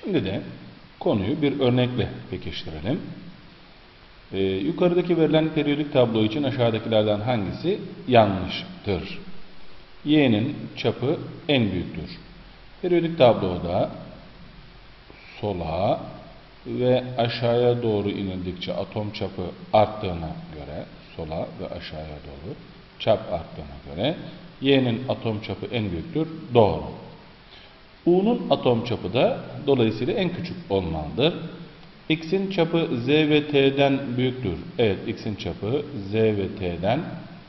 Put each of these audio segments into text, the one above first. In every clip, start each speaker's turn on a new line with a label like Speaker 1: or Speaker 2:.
Speaker 1: Şimdi de konuyu bir örnekle pekiştirelim. Ee, yukarıdaki verilen periyodik tablo için aşağıdakilerden hangisi yanlıştır? Y'nin çapı en büyüktür. Periyodik tabloda sola ve aşağıya doğru inildikçe atom çapı arttığına göre sola ve aşağıya doğru çap arttığına göre Y'nin atom çapı en büyüktür. Doğru. U'nun atom çapı da dolayısıyla en küçük olmalıdır. X'in çapı Z ve T'den büyüktür. Evet, X'in çapı Z ve T'den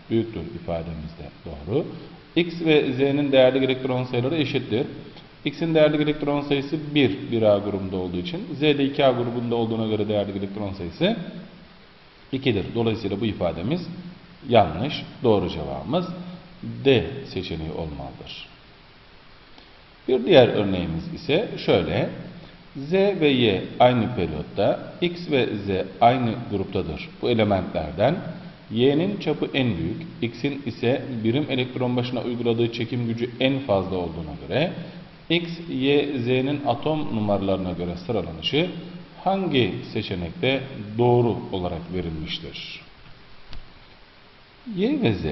Speaker 1: büyüktür ifademizde doğru. X ve Z'nin değerli elektron sayıları eşittir. X'in değerli elektron sayısı 1, 1A grubunda olduğu için. Z'de 2A grubunda olduğuna göre değerli elektron sayısı 2'dir. Dolayısıyla bu ifademiz yanlış. Doğru cevabımız D seçeneği olmalıdır. Bir diğer örneğimiz ise şöyle. Z ve Y aynı periyotta, X ve Z aynı gruptadır. Bu elementlerden Y'nin çapı en büyük, X'in ise birim elektron başına uyguladığı çekim gücü en fazla olduğuna göre X, Y, Z'nin atom numaralarına göre sıralanışı hangi seçenekte doğru olarak verilmiştir? Y ve Z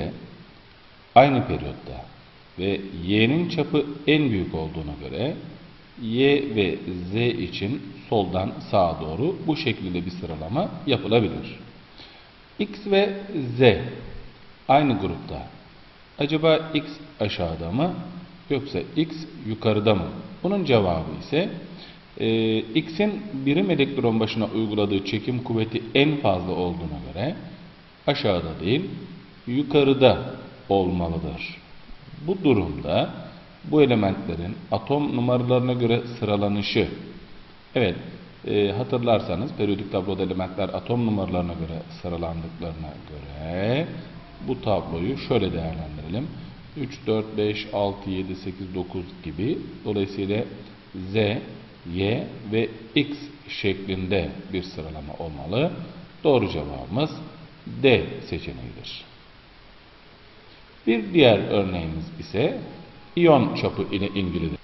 Speaker 1: aynı periyotta ve y'nin çapı en büyük olduğuna göre y ve z için soldan sağa doğru bu şekilde bir sıralama yapılabilir. x ve z aynı grupta. Acaba x aşağıda mı yoksa x yukarıda mı? Bunun cevabı ise e, x'in birim elektron başına uyguladığı çekim kuvveti en fazla olduğuna göre aşağıda değil yukarıda olmalıdır. Bu durumda bu elementlerin atom numaralarına göre sıralanışı evet e, hatırlarsanız periyodik tabloda elementler atom numaralarına göre sıralandıklarına göre bu tabloyu şöyle değerlendirelim. 3, 4, 5, 6, 7, 8, 9 gibi dolayısıyla Z, Y ve X şeklinde bir sıralama olmalı. Doğru cevabımız D seçeneğidir. Bir diğer örneğimiz ise iyon çapı ile ilgilidir.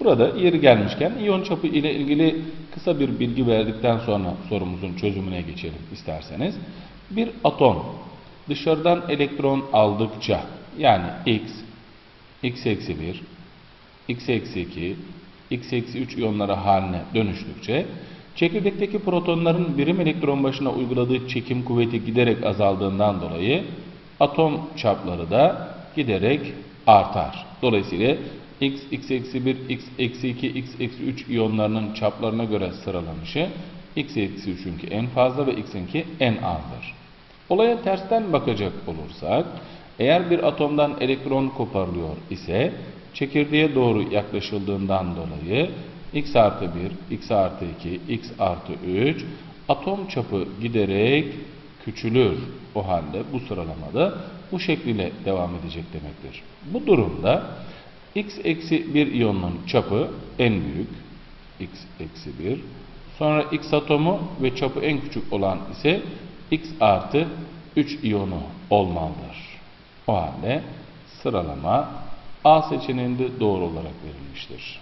Speaker 1: Burada yeri gelmişken iyon çapı ile ilgili kısa bir bilgi verdikten sonra sorumuzun çözümüne geçelim isterseniz. Bir atom dışarıdan elektron aldıkça yani x, x eksi 1, x eksi 2, x eksi 3 iyonları haline dönüştükçe çekirdekteki protonların birim elektron başına uyguladığı çekim kuvveti giderek azaldığından dolayı atom çapları da giderek artar. Dolayısıyla x, x eksi 1, x eksi 2, x eksi 3 iyonlarının çaplarına göre sıralanışı x eksi 3'ünki en fazla ve x'inki en azdır. Olaya tersten bakacak olursak, eğer bir atomdan elektron koparılıyor ise çekirdeğe doğru yaklaşıldığından dolayı x artı 1, x artı 2, x artı 3 atom çapı giderek küçülür. O halde bu sıralamada bu şekliyle devam edecek demektir. Bu durumda x eksi 1 iyonun çapı en büyük x eksi 1 sonra x atomu ve çapı en küçük olan ise x artı 3 iyonu olmalıdır. O halde sıralama A seçeneğinde doğru olarak verilmiştir.